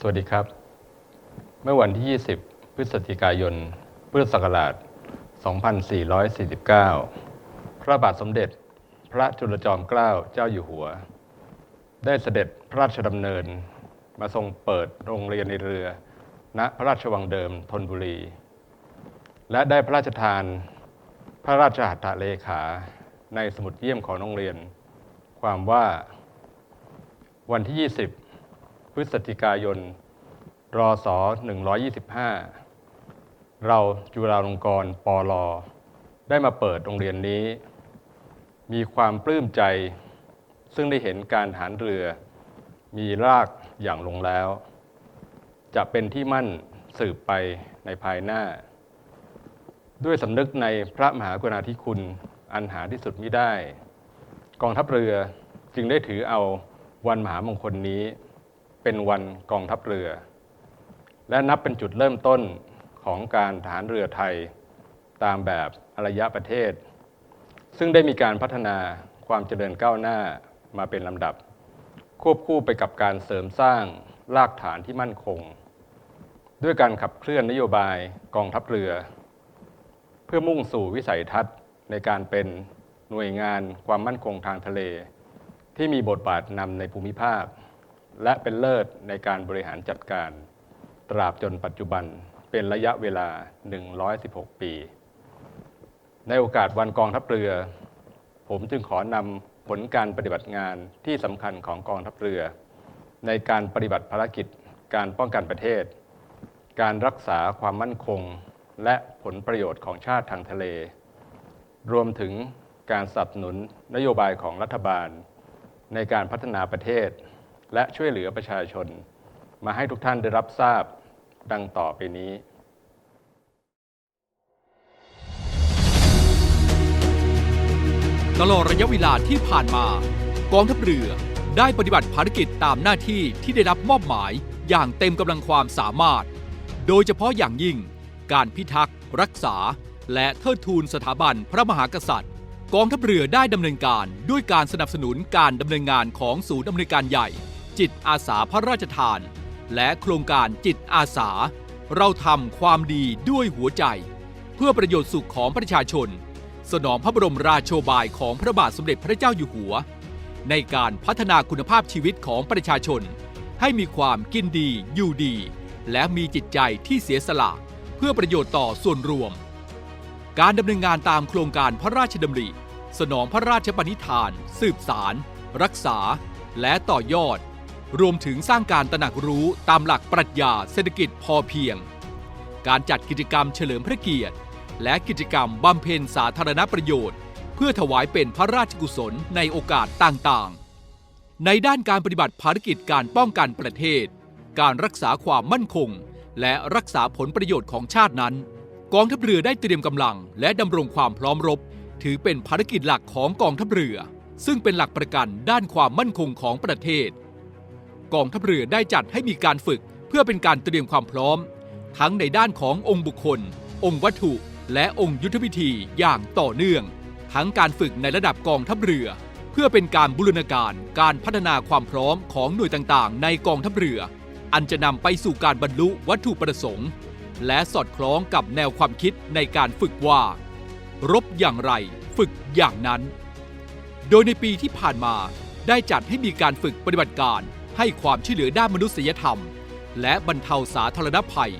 สวัสดีครับ เมื่อวันที่ 20 พฤศจิกายน พุทธศักราช 2449 พระบาทสมเด็จพระจุลจอมเกล้าเจ้าอยู่หัว ได้เสด็จพระราชดำเนิน มาทรงเปิดโรงเรียนในเรือ ณพระราชวังเดิมธนบุรี และได้พระราชทาน พระราชหัตถเลขาในสมุดเยี่ยมของโรงเรียน ความว่าวันที่ 20 ฤศจิกายน รศ 125 เราจุฬาลงกรณ์ปลได้มาเปิดโรงเรียนนี้ มีความปลื้มใจ ซึ่งได้เห็นการหารเรือ มีรากอย่างลงแล้ว จะเป็นที่มั่นสืบไปในภายหน้า ด้วยสำนึกในพระมหากรุณาธิคุณอันหาที่สุดมิได้ กองทัพเรือจึงได้ถือเอาวันมหามงคลนี้ เป็นวันกองทัพเรือ และนับเป็นจุดเริ่มต้นของการฐานเรือไทยตามแบบอารยประเทศ ซึ่งได้มีการพัฒนาความเจริญก้าวหน้ามาเป็นลำดับ ควบคู่ไปกับการเสริมสร้างรากฐานที่มั่นคง ด้วยการขับเคลื่อนนโยบายกองทัพเรือ เพื่อมุ่งสู่วิสัยทัศน์ในการเป็นหน่วยงานความมั่นคงทางทะเล ที่มีบทบาทนำในภูมิภาค และเป็นเลิศในการบริหารจัดการ ตราบจนปัจจุบันเป็นระยะเวลา 116 ปี ในโอกาสวันกองทัพเรือ ผมจึงขอนำผลการปฏิบัติงานที่สำคัญของกองทัพเรือ ในการปฏิบัติภารกิจ การป้องกันประเทศ การรักษาความมั่นคง และผลประโยชน์ของชาติทางทะเล รวมถึงการสนับสนุนนโยบายของรัฐบาล ในการพัฒนาประเทศ และช่วยเหลือประชาชน มาให้ทุกท่านได้รับทราบดังต่อไปนี้ตลอดระยะเวลาที่ผ่านมา กองทัพเรือได้ปฏิบัติภารกิจตามหน้าที่ที่ได้รับมอบหมายอย่างเต็มกำลังความสามารถ โดยเฉพาะอย่างยิ่ง การพิทักษ์ รักษา และเทิดทูนสถาบันพระมหากษัตริย์ กองทัพเรือได้ดำเนินการด้วยการสนับสนุนการดำเนินงานของศูนย์อำนวยการใหญ่ จิตอาสาพระราชทาน และโครงการจิตอาสา เราทำความดีด้วยหัวใจ เพื่อประโยชน์สุขของประชาชน สนองพระบรมราโชบายของพระบาทสมเด็จพระเจ้าอยู่หัว ในการพัฒนาคุณภาพชีวิตของประชาชน ให้มีความกินดีอยู่ดี และมีจิตใจที่เสียสละเพื่อประโยชน์ต่อส่วนรวม การดำเนินงานตามโครงการพระราชดำริ สนองพระราชปณิธาน สืบสาร รักษา และต่อยอด รวมถึงสร้างการตระหนักรู้ตามหลักปรัชญาเศรษฐกิจพอเพียง การจัดกิจกรรมเฉลิมพระเกียรติ และกิจกรรมบำเพ็ญสาธารณประโยชน์ เพื่อถวายเป็นพระราชกุศลในโอกาสต่างๆ ในด้านการปฏิบัติภารกิจการป้องกันประเทศ การรักษาความมั่นคง และรักษาผลประโยชน์ของชาตินั้น กองทัพเรือได้เตรียมกำลัง และดำรงความพร้อมรบ ถือเป็นภารกิจหลักของกองทัพเรือ ซึ่งเป็นหลักประกันด้านความมั่นคงของประเทศ กองทัพเรือได้จัดให้มีการฝึกเพื่อเป็นการเตรียมความพร้อม ทั้งในด้านขององค์บุคคล องค์วัตถุ และองค์ยุทธวิธีอย่างต่อเนื่อง ทั้งการฝึกในระดับกองทัพเรือ เพื่อเป็นการบูรณาการการพัฒนาความพร้อมของหน่วยต่างๆ ในกองทัพเรือ อันจะนำไปสู่การบรรลุวัตถุประสงค์ และสอดคล้องกับแนวความคิดในการฝึกว่า รบอย่างไรฝึกอย่างนั้น โดยในปีที่ผ่านมาได้จัดให้มีการฝึกปฏิบัติการ ให้ความช่วยเหลือด้านมนุษยธรรม และบรรเทาสาธารณภัย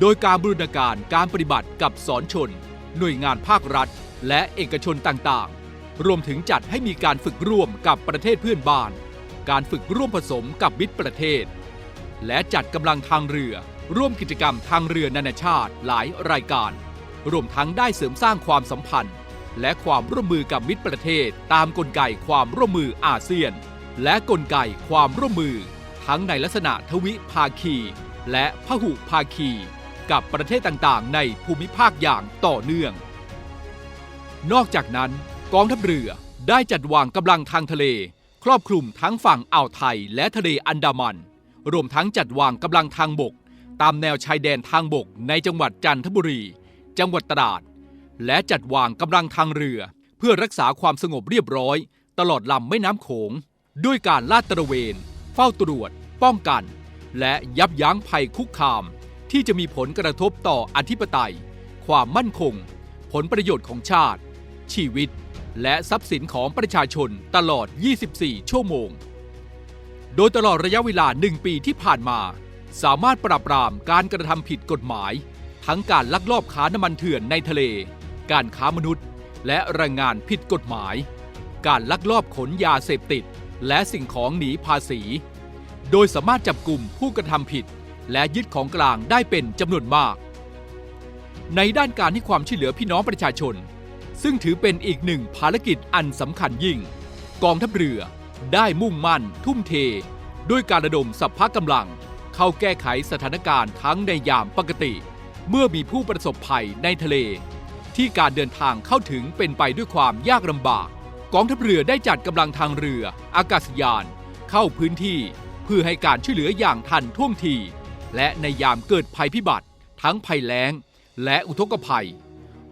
โดยการบูรณาการการปฏิบัติกับสอนชน หน่วยงานภาครัฐ และเอกชนต่างๆ รวมถึงจัดให้มีการฝึกร่วมกับประเทศเพื่อนบ้าน การฝึกร่วมผสมกับมิตรประเทศ และจัดกำลังทางเรือ ร่วมกิจกรรมทางเรือนานาชาติหลายรายการ รวมทั้งได้เสริมสร้างความสัมพันธ์ และความร่วมมือกับมิตรประเทศ ตามกลไกความร่วมมืออาเซียน และกลไกความร่วมมือ ทั้งในลักษณะทวิภาคี และพหุภาคี กับประเทศต่างๆ ในภูมิภาคอย่างต่อเนื่อง นอกจากนั้น กองทัพเรือได้จัดวางกำลังทางทะเล ครอบคลุมทั้งฝั่งอ่าวไทยและทะเลอันดามัน รวมทั้งจัดวางกำลังทางบก ตามแนวชายแดนทางบกในจังหวัดจันทบุรี จังหวัดตราด และจัดวางกำลังทางเรือ เพื่อรักษาความสงบเรียบร้อย ตลอดลำแม่น้ำโขง ด้วยการลาดตระเวน เฝ้าตรวจ ป้องกัน และยับยั้งภัยคุกคาม ที่จะมีผลกระทบต่ออธิปไตย ความมั่นคง ผลประโยชน์ของชาติ ชีวิต และทรัพย์สินของประชาชนตลอด 24 ชั่วโมง โดยตลอดระยะเวลาหนึ่งปีที่ผ่านมา สามารถปราบปรามการกระทำผิดกฎหมาย ทั้งการลักลอบค้าน้ำมันเถื่อนในทะเล การค้ามนุษย์ และแรงงานผิดกฎหมาย การลักลอบขนยาเสพติด และสิ่งของหนีภาษี โดยสามารถจับกลุ่มผู้กระทำผิด และยึดของกลางได้เป็นจำนวนมาก ในด้านการให้ความช่วยเหลือพี่น้องประชาชน ซึ่งถือเป็นอีกหนึ่งภารกิจอันสำคัญยิ่ง กองทัพเรือได้มุ่งมั่น ทุ่มเท ด้วยการระดมสัพพะกำลัง เข้าแก้ไขสถานการณ์ทั้งในยามปกติ เมื่อมีผู้ประสบภัยในทะเล ที่การเดินทางเข้าถึงเป็นไปด้วยความยากลำบาก กองทัพเรือได้จัดกำลังทางเรือ อากาศยาน เข้าพื้นที่ เพื่อให้การช่วยเหลืออย่างทันท่วงที และในยามเกิดภัยพิบัติ ทั้งภัยแล้ง และอุทกภัย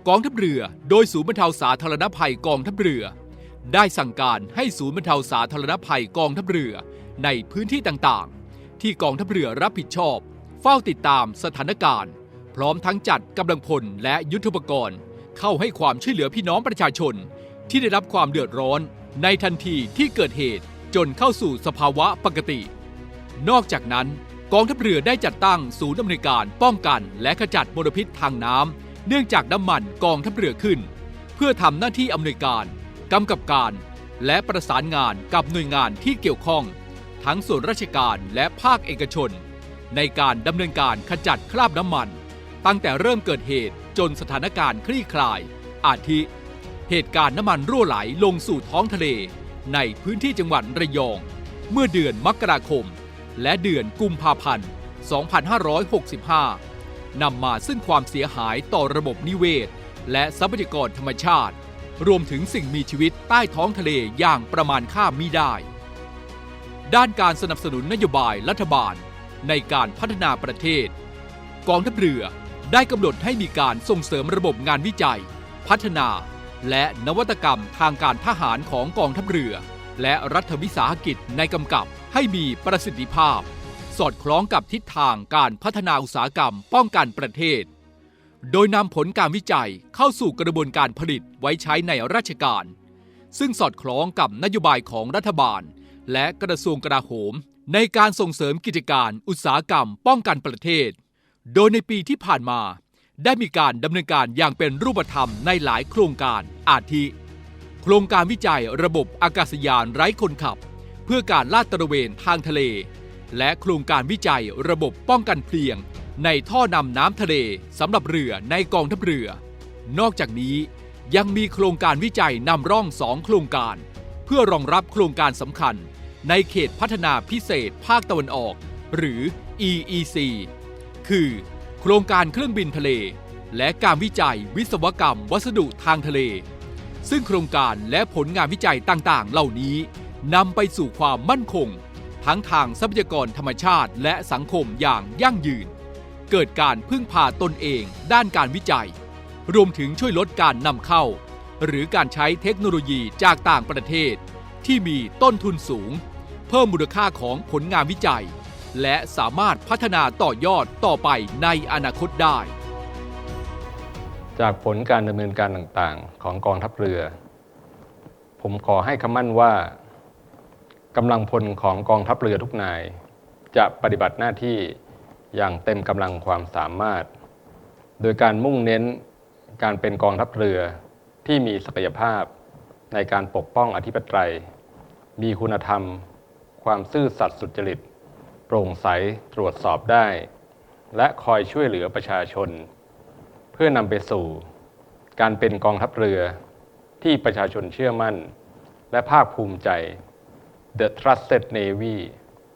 กองทัพเรือโดยศูนย์บรรเทาสาธารณภัยกองทัพเรือ ได้สั่งการให้ศูนย์บรรเทาสาธารณภัยกองทัพเรือในพื้นที่ต่างๆ ที่กองทัพเรือรับผิดชอบ เฝ้าติดตามสถานการณ์ พร้อมทั้งจัดกำลังพลและยุทธปกรณ์ เข้าให้ความช่วยเหลือพี่น้องประชาชน ที่ได้รับความเดือดร้อนในทันทีที่เกิดเหตุจนเข้าสู่สภาวะปกติ นอกจากนั้น กองทัพเรือได้จัดตั้งศูนย์อำนวยการป้องกันและขจัดมลพิษทางน้ำเนื่องจากน้ำมันกองทัพเรือขึ้น เพื่อทำหน้าที่อำนวยการกำกับการ และประสานงานกับหน่วยงานที่เกี่ยวข้อง ทั้งส่วนราชการและภาคเอกชน ในการดำเนินการขจัดคราบน้ำมัน ตั้งแต่เริ่มเกิดเหตุจนสถานการณ์คลี่คลาย อาทิ เหตุการณ์น้ำมันรั่วไหลลงสู่ท้องทะเล ในพื้นที่จังหวัดระยอง เมื่อเดือนมกราคม และเดือนกุมภาพันธ์ 2565 นำมาซึ่งความเสียหายต่อระบบนิเวศ และทรัพยากรธรรมชาติ รวมถึงสิ่งมีชีวิตใต้ท้องทะเลอย่างประมาณค่ามิได้ ด้านการสนับสนุนนโยบายรัฐบาลในการพัฒนาประเทศ กองทัพเรือได้กำหนดให้มีการส่งเสริมระบบงานวิจัย พัฒนา และนวัตกรรมทางการทหารของกองทัพเรือ และรัฐวิสาหกิจในกำกับให้มีประสิทธิภาพ สอดคล้องกับทิศทางการพัฒนาอุตสาหกรรมป้องกันประเทศ โดยนำผลการวิจัยเข้าสู่กระบวนการผลิตไว้ใช้ในราชการ ซึ่งสอดคล้องกับนโยบายของรัฐบาล และกระทรวงกลาโหม ในการส่งเสริมกิจการอุตสาหกรรมป้องกันประเทศ โดยในปีที่ผ่านมา ได้มีการดำเนินการอย่างเป็นรูปธรรมในหลายโครงการอาทิ โครงการวิจัยระบบอากาศยานไร้คนขับ เพื่อการลาดตระเวนทางทะเล และโครงการวิจัยระบบป้องกันเพลียง ในท่อนำน้ำทะเลสำหรับเรือในกองทัพเรือ นอกจากนี้ยังมีโครงการวิจัยนำร่องสองโครงการ เพื่อรองรับโครงการสำคัญ ในเขตพัฒนาพิเศษภาคตะวันออก หรือ EEC คือ โครงการเครื่องบินทะเล และการวิจัยวิศวกรรม วัสดุทางทะเล ซึ่งโครงการและผลงานวิจัยต่างๆ เหล่านี้นำไปสู่ความมั่นคง ทั้งทางทรัพยากรธรรมชาติและสังคมอย่างยั่งยืน เกิดการพึ่งพาตนเองด้านการวิจัย รวมถึงช่วยลดการนำเข้า หรือการใช้เทคโนโลยีจากต่างประเทศ ที่มีต้นทุนสูง เพิ่มมูลค่าของผลงานวิจัย และสามารถพัฒนาต่อยอดต่อไปในอนาคตได้ จากผลการดำเนินการต่างๆ ของกองทัพเรือ ผมขอให้คำมั่นว่ากำลังพลของกองทัพเรือทุกนาย จะปฏิบัติหน้าที่อย่างเต็มกำลังความสามารถ โดยการมุ่งเน้นการเป็นกองทัพเรือที่มีศักยภาพในการปกป้องอธิปไตย มีคุณธรรม ความซื่อสัตย์สุจริต โปร่งใสตรวจสอบได้ และคอยช่วยเหลือประชาชน เพื่อนำไปสู่ การเป็นกองทัพเรือที่ประชาชนเชื่อมั่น และภาคภูมิใจ The Trusted Navy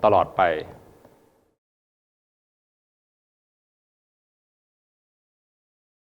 ตลอดไป